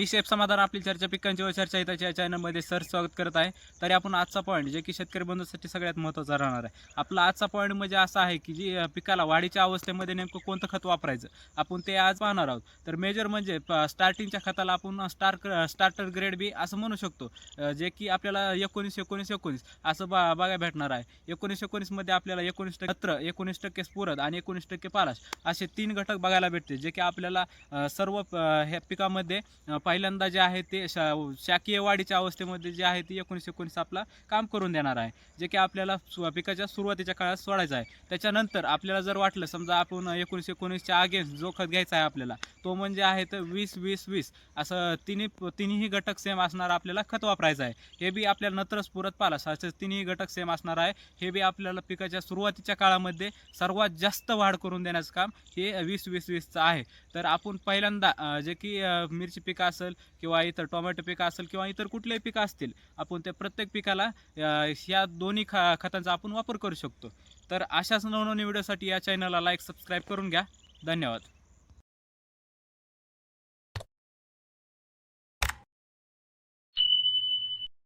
मी chef समाधान आपली चर्चा पिकांची व चर्चा हिताच्या या चॅनलमध्ये सर स्वागत करत आहे. तरी आपण आजचा पॉईंट जे की शेतकरी बंधूसाठी सगळ्यात महत्त्वाचा राहणार आहे. आपला आजचा पॉईंट म्हणजे असा आहे की जी पिकाला वाढीच्या अवस्थेमध्ये नेमकं कोणतं खत वापरायचं? आपण ते आज पाहणार आहोत. तर मेजर म्हणजे प- स्टार्टिंगच्या खताला आपण स्टार स्टार्टर ग्रेड बी असं म्हणू शकतो. जे की आपल्याला एकोणीस एकोणीस एकोणीस असं बा बघायला भेटणार आहे. एकोणीस एकोणीसमध्ये आपल्याला एकोणीस टक्के पत्र एकोणीस टक्के स्फुरद आणि एकोणीस टक्के पालाश असे तीन घटक बघायला भेटते जे की आपल्याला सर्व ह्या पिकामध्ये पहिल्यांदा जे आहे ते शा शाकीय वाढीच्या अवस्थेमध्ये जे आहे ते एकोणीस एकोणीस आपला काम करून देणार आहे. जे की आपल्याला सु- पिकाच्या सुरुवातीच्या काळात सोडायचं आहे. त्याच्यानंतर आपल्याला जर वाटलं समजा आपण एकोणीस एकोणीसच्या अगेन्स्ट जो खत घ्यायचा आहे आपल्याला तो म्हणजे आहे तर वीस वीस वीस. असं तिन्ही तिन्ही घटक सेम असणारा आपल्याला खत वापरायचं आहे. हे बी आपल्याला नंतरच पुरत पाला असं तिन्ही घटक सेम असणार आहे. हे बी आपल्याला पिकाच्या सुरुवातीच्या काळामध्ये सर्वात जास्त वाढ करून देण्याचं काम हे वीस वीस वीसचं आहे. तर आपण पहिल्यांदा जे की मिरची पिका असेल किंवा इतर टोमॅटो पिकं असेल किंवा इतर कुठलेही पिकं असतील आपण त्या प्रत्येक पिकाला या ह्या दोन्ही ख खतांचा आपण वापर करू शकतो. तर अशाच नवनवीन व्हिडिओसाठी या चॅनलला लाईक सबस्क्राईब करून घ्या. धन्यवाद.